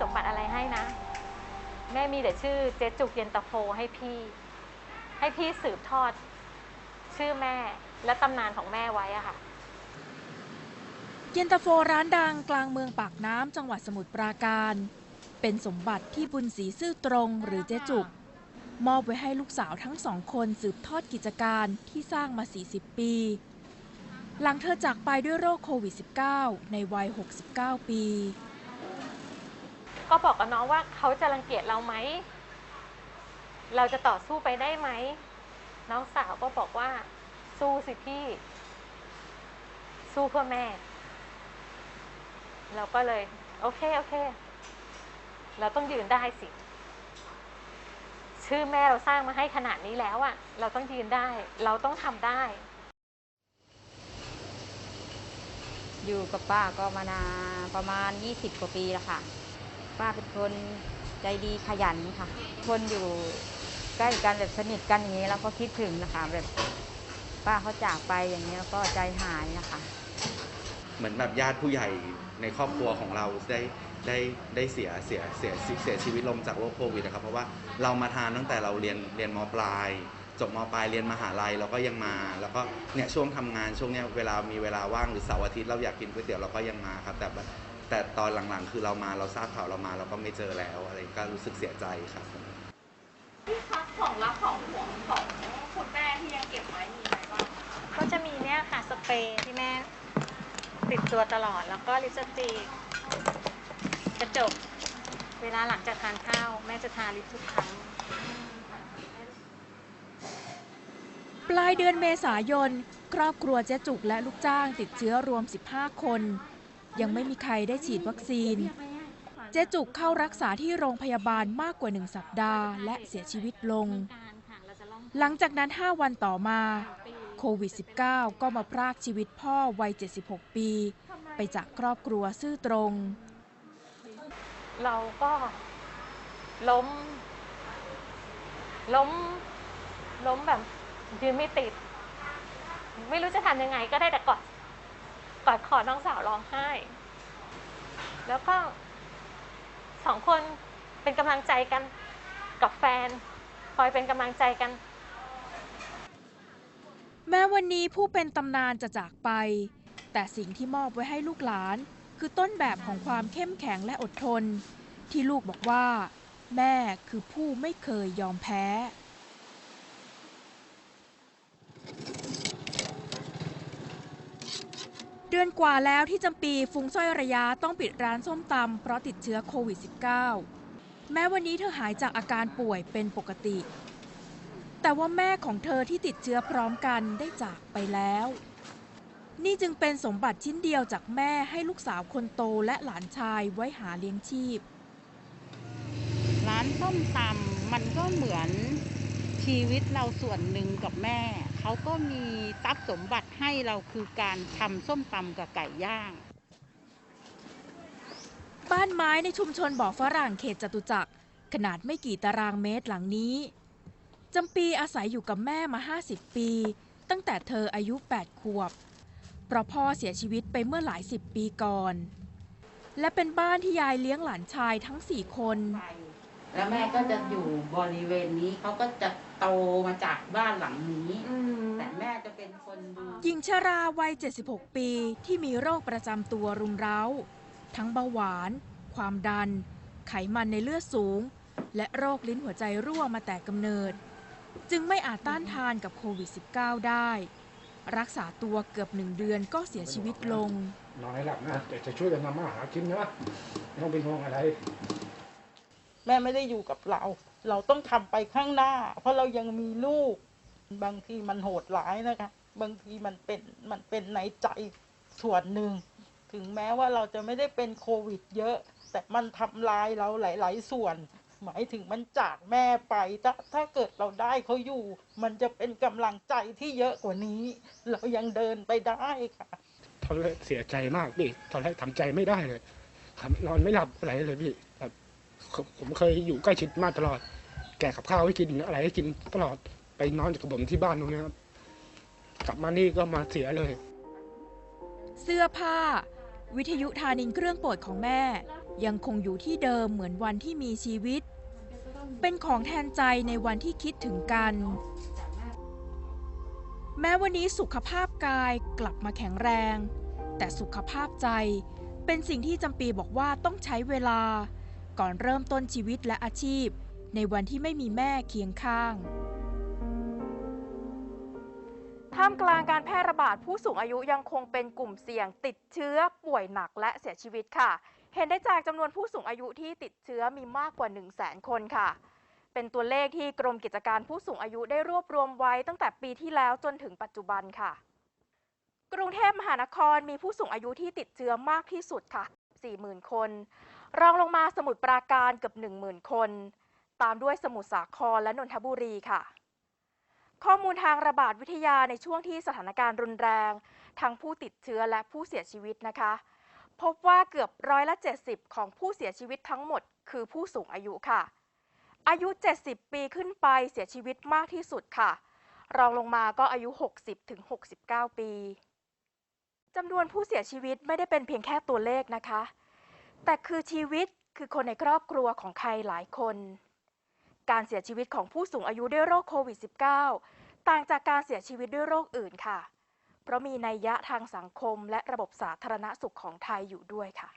สมบัติอะไรให้นะ แม่มีแต่ชื่อเจ๊จุกเย็นตาโฟให้พี่ ให้พี่สืบทอด ชื่อแม่และตำนานของแม่ไว้อะค่ะ เย็นตาโฟร้านดังกลางเมืองปากน้ำจังหวัดสมุทรปราการ เป็นสมบัติที่บุญศรีซื่อตรงหรือเจ๊จุก มอบไว้ให้ลูกสาวทั้งสองคนสืบทอดกิจการที่สร้างมา 40 ปี หลังเธอจากไปด้วยโรคโควิด -19 ในวัย 69 ปี ก็บอกกับน้องว่าเขาจะรังเกียจเราไหม เราจะต่อสู้ไปได้ไหม น้องสาวก็บอกว่า สู้สิพี่ สู้เพื่อแม่ เราก็เลย โอเค โอเค เราต้องยืนได้สิ ชื่อแม่เราสร้างมาให้ขนาดนี้แล้วอะเราต้องยืนได้ เราต้องทำได้ อยู่กับป้าก็มานานประมาณ 20 กว่าปีแล้วค่ะ ป้าเป็นคนใจดีขยันค่ะ คนอยู่ใกล้กันแบบสนิทกันอย่างนี้แล้วก็คิดถึงนะคะ แบบป้าเขาจากไปอย่างนี้แล้วก็ใจหายนะคะ เหมือนแบบญาติผู้ใหญ่ในครอบครัวของเราได้ได้ได้เสียเสียเสียเสียชีวิตลงจากโรคโควิดนะครับ เพราะว่าเรามาทานตั้งแต่เราเรียนเรียนมปลาย จบมปลายเรียนมหาลัยเราก็ยังมา แล้วก็เนี่ยช่วงทำงานช่วงเนี้ยเวลามีเวลาว่างหรือเสาร์อาทิตย์เราอยากกินก๋วยเตี๋ยวเราก็ยังมาครับแต่ แบบแต่ตอนหลังๆ คือเรามาเราทราบข่าวเรามาเราก็ไม่เจอแล้วอะไรก็รู้สึกเสียใจครับของรักของห่วงของคุณแม่ที่ยังเก็บไว้มีอะไรบ้างคะก็จะมีเนี่ยค่ะสเปรย์ที่แม่ติดตัวตลอดแล้วก็ลิปสติกกระจกเวลาหลังจากทานข้าว แม่จะทาลิปทุกครั้ง ปลายเดือนเมษายน ครอบครัวเจ๊จุกและลูกจ้างติดเชื้อรวม 15 คน ยังไม่มีใครได้ฉีดวัคซีน เจ๊จุกเข้ารักษาที่โรงพยาบาลมากกว่าหนึ่งสัปดาห์ และเสียชีวิตลง หลังจากนั้น 5 วันต่อมาโควิด -19 ก็มาพรากชีวิตพ่อวัย 76 ปี ไปจากครอบครัวซื่อตรง เราก็ล้ม ล้ม ล้มแบบยืนไม่ติด ไม่รู้จะทำยังไงก็ได้แต่กอด กอดคอน้องสาวร้องไห้ แล้วก็สองคนเป็นกำลังใจกันกับแฟน คอยเป็นกำลังใจกัน แม้วันนี้ผู้เป็นตำนานจะจากไป แต่สิ่งที่มอบไว้ให้ลูกหลาน คือต้นแบบของความเข้มแข็งและอดทน ที่ลูกบอกว่า แม่คือผู้ไม่เคยยอมแพ้ เดือนกว่าแล้วที่จำปีฟุงสร้อยระยะต้องปิดร้านส้มตำเพราะติดเชื้อโควิด -19 แม้วันนี้เธอหายจากอาการป่วยเป็นปกติ แต่ว่าแม่ของเธอที่ติดเชื้อพร้อมกันได้จากไปแล้ว นี่จึงเป็นสมบัติชิ้นเดียวจากแม่ให้ลูกสาวคนโตและหลานชายไว้หาเลี้ยงชีพ ร้านส้มตำมันก็เหมือนชีวิตเราส่วนหนึ่งกับแม่ เขาก็มีทรัพย์สมบัติให้เราคือการทำส้มตำกับไก่ย่าง บ้านไม้ในชุมชนบ่อฝรั่งเขตจตุจักร ขนาดไม่กี่ตารางเมตรหลังนี้จำปีอาศัยอยู่กับแม่มา 50 ปี ตั้งแต่เธออายุ 8 ขวบ เพราะพ่อเสียชีวิตไปเมื่อหลายสิบปีก่อน และเป็นบ้านที่ยายเลี้ยงหลานชายทั้ง4คน แล้วแม่ก็จะอยู่บริเวณนี้เขาก็จะ โตมาจากบ้านหลังนี้แต่แม่จะเป็นคนดูหญิงชราวัย 76 ปีที่มีโรคประจำตัวรุมเร้า ทั้งเบาหวาน ความดัน ไขมันในเลือดสูง และโรคลิ้นหัวใจรั่วมาแต่กำเนิด จึงไม่อาจต้านทานกับโควิด -19 ได้ รักษาตัวเกือบหนึ่งเดือนก็เสียชีวิตลง นอนให้หลับนะแต่จะช่วยกันทำมาหากินนะไม่ต้องเป็นห่วงอะไร แม่ไม่ได้อยู่กับเรา เราต้องทำไปข้างหน้า เพราะเรายังมีลูก บางทีมันโหดร้ายนะคะ บางทีมันเป็นมันเป็นในใจส่วนหนึ่ง ถึงแม้ว่าเราจะไม่ได้เป็นโควิด เยอะ แต่มันทำลายเราหลาย ๆ ส่วน หมายถึงมันจากแม่ไปถ้าถ้าเกิดเราได้เขาอยู่ มันจะเป็นกำลังใจที่เยอะกว่านี้ เรายังเดินไปได้ค่ะตอนแรกเสียใจมากพี่ตอนแรกทำใจไม่ได้เลยนอนไม่หลับอะไรเลยพี่แบบ ผมเคยอยู่ใกล้ชิดมากตลอด แกะกับข้าวให้กินอะไรให้กินตลอดไปนอนกับผมที่บ้านตรงนี้ครับกลับมานี่ก็มาเสียเลย เสื้อผ้า วิทยุทานินเครื่องโปรดของแม่ ยังคงอยู่ที่เดิมเหมือนวันที่มีชีวิต เป็นของแทนใจในวันที่คิดถึงกัน แม้วันนี้สุขภาพกายกลับมาแข็งแรง แต่สุขภาพใจเป็นสิ่งที่จำปีบอกว่าต้องใช้เวลา ก่อนเริ่มต้นชีวิตและอาชีพ ในวันที่ไม่มีแม่เคียงข้างท่ามกลางการแพร่ระบาดผู้สูงอายุยังคงเป็นกลุ่มเสี่ยง ติดเชื้อป่วยหนักและเสียชีวิตค่ะ เห็นได้จากจำนวนผู้สูงอายุที่ติดเชื้อมีมากกว่า 1 0 0 0 0แสนคนค่ะ เป็นตัวเลขที่กรมกิจการผู้สูงอายุได้รวบรวมไว้ตั้งแต่ปีที่แล้วจนถึงปัจจุบันค่ะ กรุงเทพมหานครมีผู้สูงอายุที่ติดเชื้อมากที่สุดค่ะ 40,000 คน รองลงมาสมุทรปราการเกือบ 10,000 คน ตามด้วยสมุทรสาครและนนทบุรีค่ะ ข้อมูลทางระบาดวิทยาในช่วงที่สถานการณ์รุนแรง ทั้งผู้ติดเชื้อและผู้เสียชีวิตนะคะ พบว่าเกือบร้อยละ 70 ของผู้เสียชีวิตทั้งหมด คือผู้สูงอายุค่ะ อายุ 70 ปีขึ้นไปเสียชีวิตมากที่สุดค่ะ รองลงมาก็อายุ 60ถึง69 ปีจำนวนผู้เสียชีวิตไม่ได้เป็นเพียงแค่ตัวเลขนะคะ แต่คือชีวิตคือคนในครอบครัวของใครหลายคน การเสียชีวิตของผู้สูงอายุด้วยโรคโควิด -19 ต่างจากการเสียชีวิตด้วยโรคอื่นค่ะ เพราะมีนัยยะทางสังคมและระบบสาธารณสุขของไทยอยู่ด้วยค่ะ